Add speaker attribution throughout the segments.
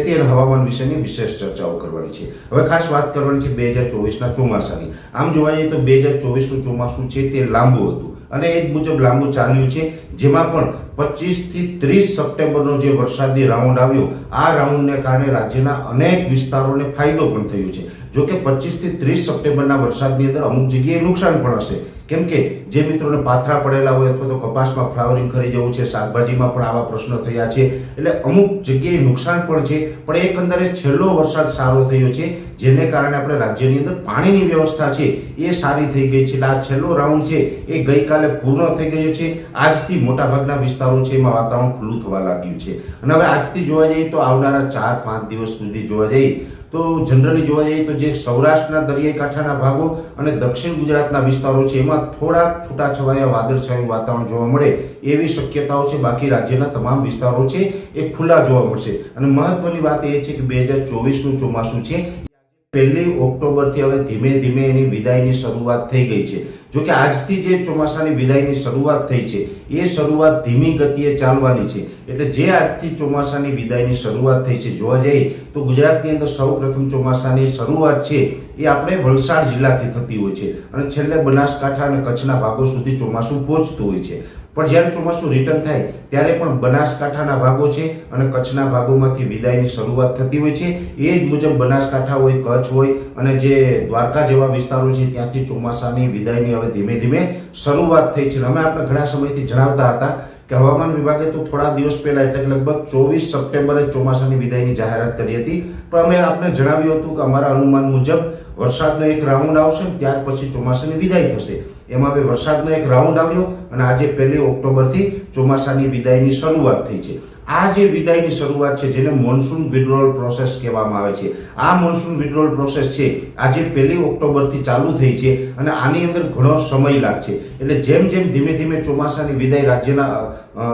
Speaker 1: અને હવામાન વિશેની વિશેષ ચર્ચાઓ કરવાની છે. હવે ખાસ વાત કરવાની છે બે હજાર ચોવીસના ચોમાસાની. આમ જોવા જઈએ તો બે હજાર ચોવીસનું ચોમાસું છે તે લાંબુ હતું. અને એ જ મુજબ લાંબુ ચાલ્યું છે, જેમાં પણ પચીસથી ત્રીસ સપ્ટેમ્બરનો જે વરસાદી રાઉન્ડ આવ્યો, આ રાઉન્ડને કારણે રાજ્યના અનેક વિસ્તારોને ફાયદો પણ થયો છે. જો કે પચીસથી ત્રીસ સપ્ટેમ્બરના વરસાદની અંદર અમુક જગ્યાએ નુકસાન પણ હશે. કેમ કે જે મિત્રોને પાથરા પડેલા હોય અથવા તો કપાસમાં ફ્લાવરિંગ કરી જવું છે, શાકભાજીમાં પણ આવા પ્રશ્નો થયા છે. એટલે અમુક જગ્યાએ નુકસાન પણ છે, પણ એકંદરે છેલ્લો વરસાદ સારો થયો છે, જેને કારણે આપણે રાજ્યની અંદર પાણીની વ્યવસ્થા છે, એ સારી થઈ ગઈ છે. આ છેલ્લો રાઉન્ડ છે, એ ગઈકાલે પૂર્ણ થઈ ગયો છે. આજથી મોટાભાગના વિસ્તારો છે, એમાં વાતાવરણ ખુલ્લું થવા લાગ્યું છે. અને હવે આજથી જોવા જઈએ તો આવનારા ચાર પાંચ દિવસ સુધી જોવા જઈએ તો જનરલી જોવા જઈએ તો જે સૌરાષ્ટ્રના દરિયાઈ કાંઠાના ભાગો અને દક્ષિણ ગુજરાતના વિસ્તારો છે, એમાં થોડા છૂટાછવાયા વાદળછાયું વાતાવરણ જોવા મળે એવી શક્યતાઓ છે. બાકી રાજ્યના તમામ વિસ્તારો છે, એ ખુલ્લા જોવા મળશે. અને મહત્વની વાત એ છે કે બે હજાર ચોવીસનું ચોમાસું છે. પહેલી ઓક્ટોબરથી હવે ધીમે ધીમે એની વિદાયની શરૂઆત થઈ ગઈ છે. જો કે આજથી જે ચોમાસાની વિદાયની શરૂઆત થઈ છે, એ શરૂઆત ધીમી ગતિએ ચાલવાની છે. એટલે જે આજથી ચોમાસાની વિદાયની શરૂઆત થઈ છે, જોવા જઈએ તો ગુજરાતની અંદર સૌપ્રથમ ચોમાસાની શરૂઆત છે, એ આપણે વલસાડ જિલ્લાથી થતી હોય છે. અને છેલ્લે બનાસકાંઠા અને કચ્છના ભાગો સુધી ચોમાસું પહોંચતું હોય છે. પણ જ્યારે ચોમાસું રિટર્ન થાય, ત્યારે પણ બનાસકાંઠાના ભાગો છે અને કચ્છના ભાગોમાંથી વિદાયની શરૂઆત થતી હોય છે. એ જ મુજબ બનાસકાંઠા હોય, કચ્છ હોય અને જે દ્વારકા જેવા વિસ્તારો છે, ત્યાંથી ચોમાસાની વિદાયની હવે ધીમે ધીમે શરૂઆત થઈ છે. અમે આપણે ઘણા સમયથી જણાવતા હતા કે હવામાન વિભાગે તો થોડા દિવસ પહેલા, એટલે લગભગ ચોવીસ સપ્ટેમ્બરે ચોમાસાની વિદાયની જાહેરાત કરી હતી. પણ અમે આપને જણાવ્યું હતું કે અમારા અનુમાન મુજબ વરસાદનો એક રાઉન્ડ આવશે, ત્યાર પછી ચોમાસાની વિદાય થશે. એમાં હવે વરસાદનો એક રાઉન્ડ આવ્યો અને આજે પહેલી ઓક્ટોબરથી ચોમાસાની વિદાયની શરૂઆત થઈ છે. આ જે વિદાયની શરૂઆત છે, જેને મોન્સૂન વિડ્રોલ પ્રોસેસ કહેવામાં આવે છે, આ મોન્સૂન વિડ્રોલ પ્રોસેસ છે, આજે પહેલી ઓક્ટોબરથી ચાલુ થઈ છે અને આની અંદર ઘણો સમય લાગશે. એટલે જેમ જેમ ધીમે ધીમે ચોમાસાની વિદાય રાજ્યના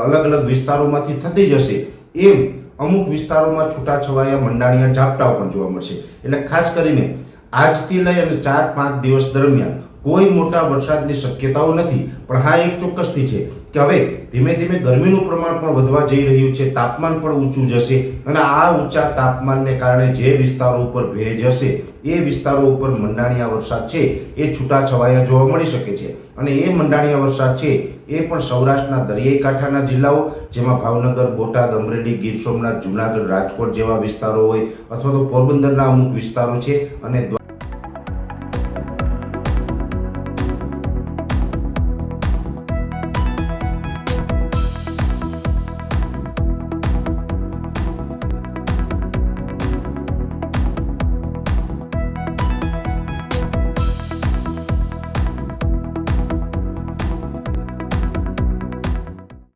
Speaker 1: અલગ અલગ વિસ્તારોમાંથી થતી જશે, એમ અમુક વિસ્તારોમાં છૂટાછવાયા મંડાણીયા ઝાપટાઓ પણ જોવા મળશે. એટલે ખાસ કરીને આજથી લઈ અને ચાર પાંચ દિવસ દરમિયાન કોઈ મોટા વરસાદની શક્યતાઓ નથી. પણ હા, એક ચોક્કસથી છે કે હવે ધીમે ધીમે ગરમીનું પ્રમાણ પણ વધવા જઈ રહ્યું છે. તાપમાન પણ ઊંચું જશે અને આ ઊંચા તાપમાનને કારણે જે વિસ્તારો ઉપર ભેજ હશે, એ વિસ્તારો ઉપર મંડાણીયા વરસાદ છે, એ છૂટાછવાયા જોવા મળી શકે છે. અને એ મંડાણીયા વરસાદ છે, એ પણ સૌરાષ્ટ્રના દરિયાઈ કાંઠાના જિલ્લાઓ, જેમાં ભાવનગર, બોટાદ, અમરેલી, ગીર સોમનાથ, જુનાગઢ, રાજકોટ જેવા વિસ્તારો હોય અથવા તો પોરબંદરના અમુક વિસ્તારો છે અને